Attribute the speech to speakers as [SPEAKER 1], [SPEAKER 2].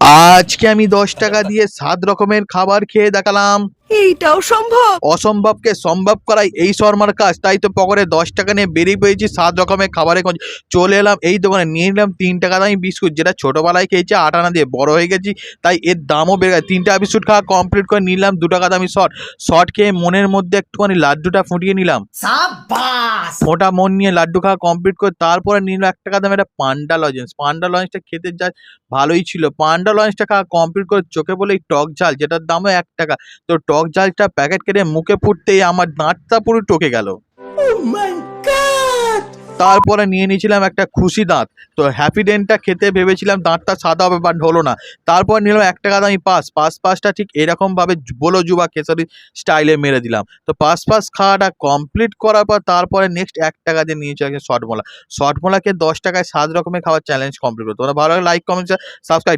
[SPEAKER 1] আজকে আমি দশ টাকা দিয়ে সাত রকমের খাবার খেয়ে দেখালাম।
[SPEAKER 2] এইটাও সম্ভব।
[SPEAKER 1] অসম্ভবকে সম্ভব করাই এই শর্মার কাজ। তাই তো পকেটে দশ টাকা নিয়ে বেরিয়ে পেয়েছি সাত রকমের খাবারের খোঁজ। চলে এলাম এই দোকানে নিয়ে নিলাম তিন টাকা দামি বিস্কুট যেটা ছোটোবেলায় খেয়েছি আট আনা দিয়ে বড় হয়ে গেছি তাই এর দামও বেড়ে গেছে। তিনটা বিস্কুট খাওয়া কমপ্লিট করে নিলাম দু টাকা দামি শর্ট শর্ট খেয়ে মনের মধ্যে একটুখানি লাড্ডুটা ফুটিয়ে নিলাম। মোটা মন নিয়ে লাড্ডু খাওয়া কমপ্লিট করে তারপরে নিলাম এক টাকা দামের একটা পান্ডা লজেন্স। পান্ডা লজেন্সটা খেতে যা ভালোই ছিল। পান্ডা লজেন্সটা খাওয়া কমপ্লিট করে চোখে বলে এই টক ঝাল যেটার দামও এক টাকা। তো টক ঝালটা প্যাকেট কেটে মুখে ফুটতেই আমার দাঁতটা পুরো টকে গেল।
[SPEAKER 3] গড
[SPEAKER 1] তারপরে নিয়ে নিয়েছিলাম একটা খুশি দাঁত। তো হ্যাপি ডেন্টটা খেতে ভেবেছিলাম দাঁতটা সাদা হবে বাট হলো না। তারপর নিলাম এক টাকা দামি পাস পাস পাসটা ঠিক এরকমভাবে বলো যুবা কেশরি স্টাইলে মেরে দিলাম। তো পাস পাস খাওয়াটা কমপ্লিট করার পর তারপরে নেক্সট এক টাকা দিয়ে নিয়েছি একটা শর্টমোলা। শর্টমোলাকে দশ টাকায় সাত রকমের খাওয়ার চ্যালেঞ্জ কমপ্লিট করতো তোমরা ভালো লাইক কমেন্ট সাবস্ক্রাইব